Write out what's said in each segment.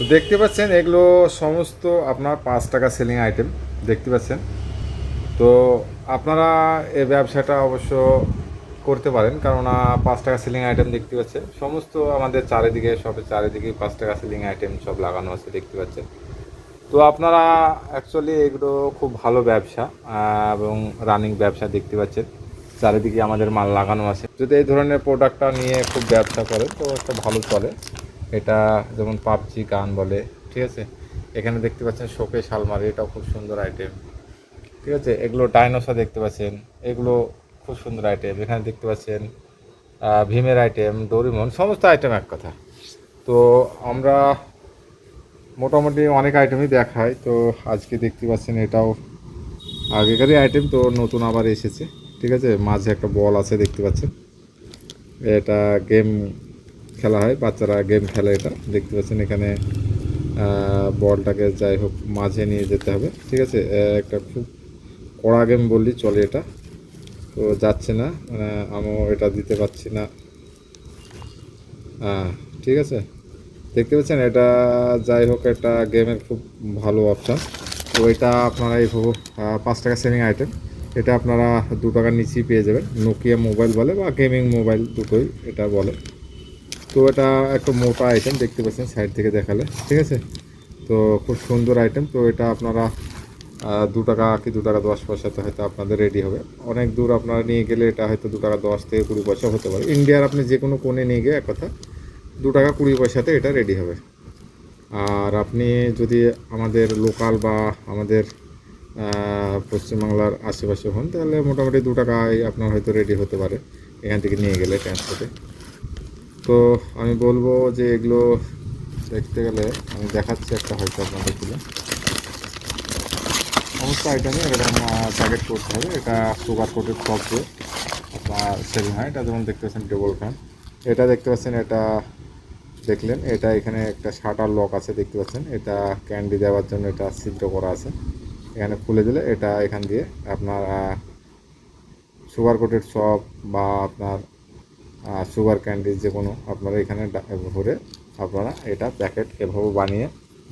তো দেখতে পাচ্ছেন, এগুলো সমস্ত আপনার পাঁচ টাকা সেলিং আইটেম দেখতে পাচ্ছেন। তো আপনারা এই ব্যবসাটা অবশ্য করতে পারেন, কেননা পাঁচ টাকা সেলিং আইটেম দেখতে পাচ্ছেন। সমস্ত আমাদের চারিদিকে, সবের চারিদিকে পাঁচ টাকা সেলিং আইটেম সব লাগানো আছে, দেখতে পাচ্ছেন। তো আপনারা অ্যাকচুয়ালি এগুলো খুব ভালো ব্যবসা এবং রানিং ব্যবসা দেখতে পাচ্ছেন। চারিদিকে আমাদের মাল লাগানো আছে। যদি এই ধরনের প্রোডাক্টটা নিয়ে খুব ব্যবসা করে, তো একটা ভালো চলে। এটা যেমন পাবজি গান বলে, ঠিক আছে? এখানে দেখতে পাচ্ছেন শোকে শালমারি এটাও খুব সুন্দর আইটেম ঠিক আছে? এগুলো ডাইনোসা দেখতে পাচ্ছেন, এগুলো খুব সুন্দর আইটেম এখানে দেখতে পাচ্ছেন ভীমের আইটেম ডোরিমন, সমস্ত আইটেম এক কথা। তো আমরা মোটামুটি অনেক আইটেমই দেখায় তো আজকে দেখতে পাচ্ছেন এটাও আগেকারই আইটেম তো নতুন আবার এসেছে, ঠিক আছে? মাঝে একটা বল আছে দেখতে পাচ্ছেন। এটা গেম খেলা হয় বাচ্চারা গেম খেলে এটা। দেখতে পাচ্ছেন এখানে বলটাকে যাই হোক মাঝে নিয়ে যেতে হবে ঠিক আছে? একটা খুব কড়া গেম বললি চলে এটা। তো যাচ্ছে না মানে আমিও এটা দিতে পারছি না। হ্যাঁ ঠিক আছে? দেখতে পাচ্ছেন এটা যাই হোক একটা গেমের খুব ভালো অপশান তো এটা আপনারা এই ভাবো, পাঁচ টাকা সেলিং আইটেম এটা আপনারা দু টাকার নিচেই পেয়ে যাবেন। নোকিয়া মোবাইল বলে বা গেমিং মোবাইল দুটোই এটা বলে। তো এটা একটা মোটা আইটেম দেখতে পাচ্ছেন সাইড থেকে দেখালে, ঠিক আছে? তো খুব সুন্দর আইটেম তো এটা আপনারা দু টাকা কি দু টাকা দশ পয়সাতে হয়তো আপনাদের রেডি হবে। অনেক দূর আপনারা নিয়ে গেলে এটা হয়তো দু টাকা দশ থেকে কুড়ি পয়সা হতে পারে। ইন্ডিয়ার আপনি যে কোনো কোণে নিয়ে গিয়ে এক কথা, দু টাকা কুড়ি পয়সাতে এটা রেডি হবে। আর আপনি যদি আমাদের লোকাল বা আমাদের পশ্চিমবাংলার আশেপাশে হন, তাহলে মোটামুটি দু টাকায় আপনার হয়তো রেডি হতে পারে। এখান থেকে নিয়ে গেলে ট্রান্সপোর্টে তো আমি বলব যে এগুলো দেখতে গেলে আমি দেখাচ্ছি একটা হয়তো আপনাদের দিলে সমস্ত আইটেমে এরকম প্যাকেট করতে হবে। এটা সুগার টপ দিয়ে আপনার সেলিং হয়। এটা যেমন দেখতে পাচ্ছেন টেবল ফ্যান এটা দেখতে পাচ্ছেন, এটা দেখলেন, এটা এখানে একটা শাটার লক আছে দেখতে পাচ্ছেন। এটা ক্যান্ডি দেওয়ার জন্য এটা ছিদ্র করা আছে। এখানে খুলে দিলে এটা এখান দিয়ে আপনার সুগার কোটেড চপ বা আপনার সুগার ক্যান্ডি যে কোনো আপনারা এখানে ভরে আপনারা এটা প্যাকেট এভাবে বানিয়ে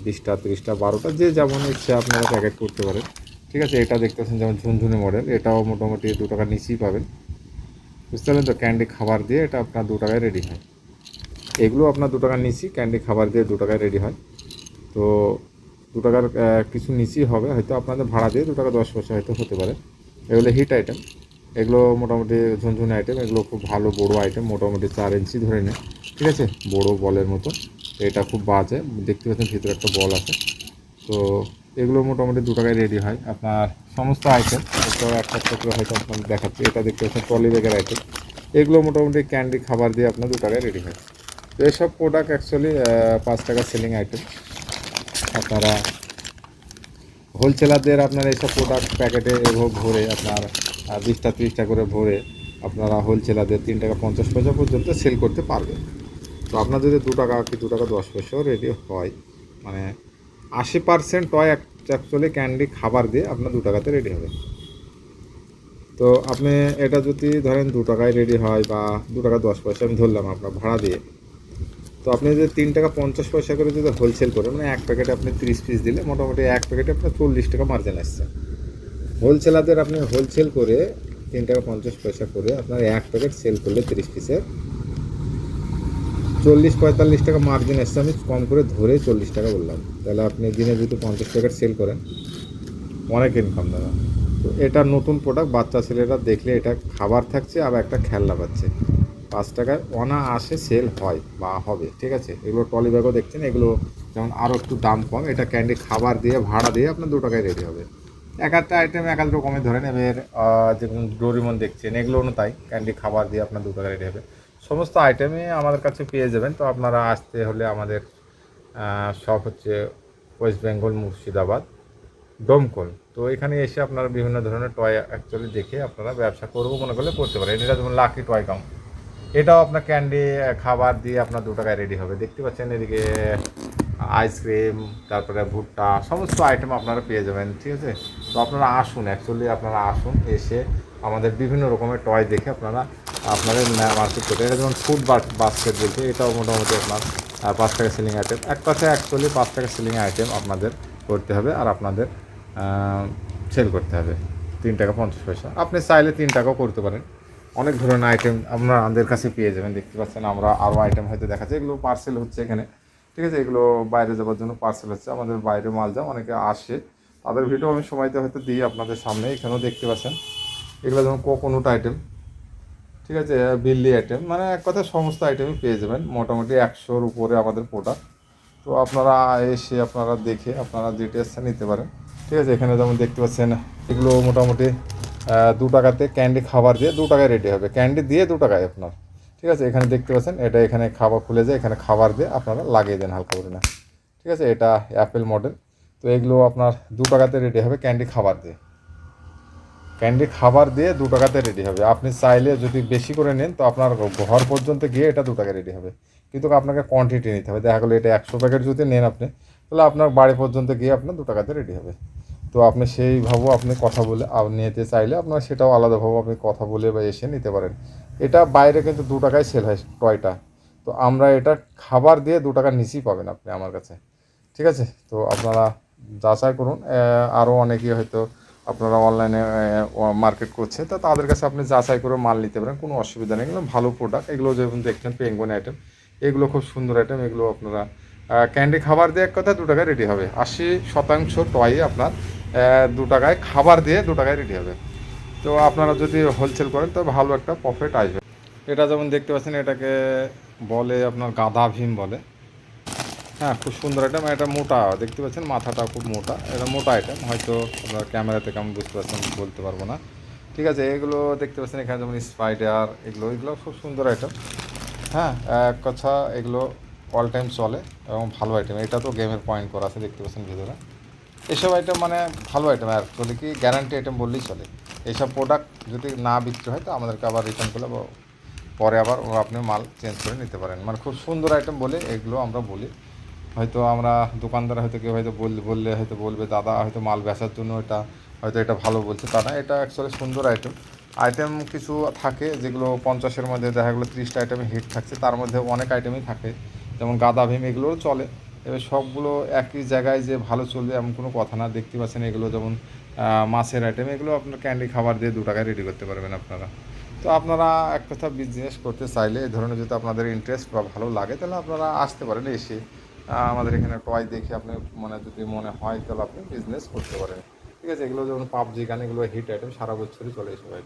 বিশটা, তিরিশটা, বারোটা যে যেমন ইচ্ছে আপনারা প্যাকেট করতে পারেন। ঠিক আছে, এটা দেখতে পাচ্ছেন যেমন ঝুনঝুনি মডেল এটাও মোটামুটি দু টাকার নিচেই পাবেন। বুঝতে পারলেন তো? ক্যান্ডি খাবার দিয়ে এটা আপনার দু টাকায় রেডি হয়। এগুলো আপনার দু টাকার নিচই ক্যান্ডি খাবার দিয়ে দু টাকায় রেডি হয়। তো দু টাকার কিছু নিচেই হবে। হয়তো আপনাদের ভাড়া দিয়ে দু টাকা দশ পয়সা হয়তো হতে পারে। এগুলো হিট আইটেম এগুলো মোটামুটি ঝুনঝুনি আইটেম এগুলো খুব ভালো বড় আইটেম মোটামুটি চার ইঞ্চি ধরে নেয় ঠিক আছে? বড় বলের মতো। এটা খুব বাজে, দেখতে পাচ্ছেন ভিতরে একটা বল আছে। তো এগুলো মোটামুটি দু টাকায় রেডি হয়। আপনার সমস্ত আইটেম একটা করে হয়তো আপনার দেখাচ্ছি। এটা দেখতে পাচ্ছেন ট্রলি ব্যাগের আইটেম এগুলো মোটামুটি ক্যান্ডি খাবার দিয়ে আপনার দু টাকায় রেডি হয়। তো এসব প্রোডাক্ট অ্যাকচুয়ালি পাঁচ টাকা সেলিং আইটেম আপনারা হোলসেলারদের আপনার এইসব প্রোডাক্ট প্যাকেটে এভাবে ভরে আপনার আহ, বিশটা ত্রিশটা করে ভরে আপনারা হোলসেলারদের তিন টাকা পঞ্চাশ পয়সা পর্যন্ত সেল করতে পারবেন। তো আপনার যদি দু টাকা কি দু টাকা দশ পয়সাও রেডি হয় মানে আশি পার্সেন্ট টয় অ্যাকচুয়ালি ক্যান্ডি খাবার দিয়ে আপনার দু টাকাতে রেডি হবে। তো আপনি এটা যদি ধরেন দু টাকায় রেডি হয় বা দু টাকা দশ পয়সা আমি ধরলাম আপনার ভাড়া দিয়ে তো আপনি যদি তিন টাকা পঞ্চাশ পয়সা করে যদি হোলসেল করেন মানে এক প্যাকেটে আপনি তিরিশ পিস দিলে মোটামুটি এক প্যাকেটে আপনার চল্লিশ টাকা মার্জিন আসছে। হোলসেলারদের আপনি হোলসেল করে তিন টাকা পঞ্চাশ পয়সা করে আপনার এক প্যাকেট সেল করলে তিরিশ পিসের চল্লিশ, পঁয়তাল্লিশ টাকা মার্জিন আসছে আমি কম করে ধরে চল্লিশ টাকা বললাম। তাহলে আপনি দিনে যদি পঞ্চাশ প্যাকেট সেল করেন, অনেক ইনকাম দাদা তো এটা নতুন প্রোডাক্ট বাচ্চা ছেলেরা দেখলে এটা খাবার থাকছে, আবার একটা খেলনা পাচ্ছে। পাঁচ টাকায় অনা আসে সেল হয় বা হবে, ঠিক আছে? এগুলো ট্রলি ব্যাগও দেখছেন, এগুলো যেমন আরও একটু দাম কম, এটা ক্যান্ডি খাবার দিয়ে, ভাড়া দিয়ে আপনার দু টাকায় রেডি হবে। এক আইটেম এক এক রকমের ধরেন এবার যেমন ডোরিমন দেখছেন এগুলোও তাই ক্যান্ডি খাবার দিয়ে আপনার দু টাকা রেডি হবে। সমস্ত আইটেমই আমাদের কাছে পেয়ে যাবেন, তো আপনারা আসতে হলে আমাদের শপ হচ্ছে ওয়েস্ট বেঙ্গল মুর্শিদাবাদ, দমকল। তো এখানে এসে আপনারা বিভিন্ন ধরনের টয় অ্যাকচুয়ালি দেখে আপনারা ব্যবসা করব, মনে করলে করতে পারেন। এটা যেমন লাকি টয় কাউন্ট এটাও আপনার ক্যান্ডি খাবার দিয়ে আপনার দু টাকায় রেডি হবে। দেখতে পাচ্ছেন এদিকে আইসক্রিম, তারপরে ভুট্টা, সমস্ত আইটেম আপনারা পেয়ে যাবেন, ঠিক আছে? তো আপনারা আসুন অ্যাকচুয়ালি আপনারা আসুন, এসে আমাদের বিভিন্ন রকমের টয় দেখে আপনারা, আপনাদের মার্কেট করতে এটা যেমন ফুড বাস্কেট বলছে এটাও মোটামুটি আপনার পাঁচ টাকা সেলিং আইটেম এক পাশে অ্যাকচুয়ালি পাঁচ টাকা সেলিং আইটেম আপনাদের করতে হবে আর আপনাদের সেল করতে হবে। তিন টাকা পঞ্চাশ পয়সা। আপনি চাইলে তিন টাকাও করতে পারেন। অনেক ধরনের আইটেম আপনারা আমাদের কাছে পেয়ে যাবেন, দেখতে পাচ্ছেন আমরা আরও আইটেম হয়তো দেখাচ্ছি। এগুলো পার্সেল হচ্ছে এখানে। ঠিক আছে, এগুলো বাইরে যাওয়ার জন্য পার্সেল হচ্ছে আমাদের বাইরে মাল যাও, অনেকে আসে। তাদের ভিডিও আমি সময়তে হয়তো দিই আপনাদের সামনে, এখানেও দেখতে পাচ্ছেন। এগুলো যেমন কোকোনুট আইটেম ঠিক আছে, বিল্লি আইটেম মানে এক কথায় সমস্ত আইটেমই পেয়ে যাবেন, মোটামুটি একশোর উপরে আমাদের প্রোডাক্ট তো আপনারা এসে, আপনারা দেখে, আপনারা ডিটেলসটা নিতে পারেন। ঠিক আছে, এখানে যেমন দেখতে পাচ্ছেন, এগুলো মোটামুটি দু টাকাতে ক্যান্ডি খাবার দিয়ে দু টাকায় রেডি হবে। ক্যান্ডি দিয়ে দু টাকায় আপনার। ঠিক আছে, এখানে দেখতে পাচ্ছেন, এটা এখানে খাবার খুলে যায়, এখানে খাবার দিয়ে আপনারা লাগিয়ে দেন হালকা করে না। ঠিক আছে, এটা অ্যাপেল মডেল। তো এগুলো আপনার দু টাকাতে রেডি হবে ক্যান্ডি খাবার দিয়ে। ক্যান্ডি খাবার দিয়ে দু টাকাতে রেডি হবে। আপনি চাইলে যদি বেশি করে নেন, তো আপনার ঘর পর্যন্ত গিয়ে এটা দু টাকা রেডি হবে। কিন্তু আপনাকে কোয়ান্টিটি নিতে হবে। দেখা গেলো এটা একশো প্যাকেট যদি নেন আপনি, তাহলে আপনার বাড়ি পর্যন্ত গিয়ে আপনার দু টাকাতে রেডি হবে। তো আপনি সেইভাবেও আপনি কথা বলে নিতে চাইলে আপনার সেটাও আলাদাভাবে আপনি কথা বলে বা এসে নিতে পারেন। এটা বাইরে কিন্তু দু টাকায় সেল হয় টয়টা। তো আমরা এটা খাবার দিয়ে দু টাকার নিচেই পাবেন আপনি আমার কাছে। ঠিক আছে? তো আপনারা যাচাই করুন। আরও অনেকেই হয়তো আপনারা অনলাইনে মার্কেট করছে, তো তাদের কাছে আপনি যাচাই করে মাল নিতে পারেন, কোনো অসুবিধা নেই। এগুলো ভালো প্রোডাক্ট এগুলো যেমন দেখছেন পেঙ্গুন আইটেম এগুলো খুব সুন্দর আইটেম এগুলো আপনারা ক্যান্ডি খাবার দিয়ে এক কথা দু টাকায় রেডি হবে। আশি শতাংশ টয় আপনার দু টাকায় খাবার দিয়ে দু টাকায় রেডি হবে। তো আপনারা যদি হোলসেল করেন, তো ভালো একটা প্রফিট আসবে। এটা যেমন দেখতে পাচ্ছেন, এটাকে বলে আপনার গাঁদা ভীম বলে। হ্যাঁ খুব সুন্দর আইটেম এটা মোটা, দেখতে পাচ্ছেন মাথাটা খুব মোটা। এটা মোটা আইটেম হয়তো আপনার ক্যামেরাতে কেমন বুঝতে পারছেন, বলতে পারব না। ঠিক আছে, এগুলো দেখতে পাচ্ছেন, এখানে যেমন স্পাইডার এগুলো এগুলো খুব সুন্দর আইটেম হ্যাঁ এক কথা, এগুলো অল টাইম চলে এবং ভালো আইটেম এটা তো গেমের পয়েন্ট করা আছে, দেখতে পাচ্ছেন ভিতরে। এসব আইটেম মানে ভালো আইটেম অ্যাকচুয়ালি কি গ্যারান্টি আইটেম বললেই চলে। এইসব প্রোডাক্ট যদি না বিক্রি হয়, তো আমাদেরকে আবার রিটার্ন করলে পরে আবার আপনি মাল চেঞ্জ করে নিতে পারেন। মানে খুব সুন্দর আইটেম বলে এগুলো আমরা বলি। হয়তো আমরা দোকানদার হয়তো কেউ হয়তো বল, বললে হয়তো বলবে, দাদা, হয়তো মাল বেচার জন্য এটা, হয়তো এটা ভালো বলছে। তা না, এটা অ্যাকচুয়ালি সুন্দর আইটেম আইটেম কিছু থাকে যেগুলো পঞ্চাশের মধ্যে দেখা গেলো ত্রিশটা আইটেমে হিট থাকছে, তার মধ্যে অনেক আইটেমই থাকে। যেমন গাঁদা ভীম এগুলোও চলে। এবার সবগুলো একই জায়গায় যে ভালো চলবে এমন কোনো কথা না, দেখতে পাচ্ছেন এগুলো যেমন মাছের আইটেম এগুলো আপনার ক্যান্ডি খাবার দিয়ে দু টাকায় রেডি করতে পারবেন আপনারা। তো আপনারা এক কথা বিজনেস করতে চাইলে এ ধরনের যদি আপনাদের ইন্টারেস্ট বা ভালো লাগে, তাহলে আপনারা আসতে পারেন এসে। আমাদের এখানে টয় দেখে আপনি মানে যদি মনে হয়, তাহলে আপনি বিজনেস করতে পারেন। ঠিক আছে, এগুলো যেমন পাবজি গান, এগুলো হিট আইটেম সারা বছরই চলে item।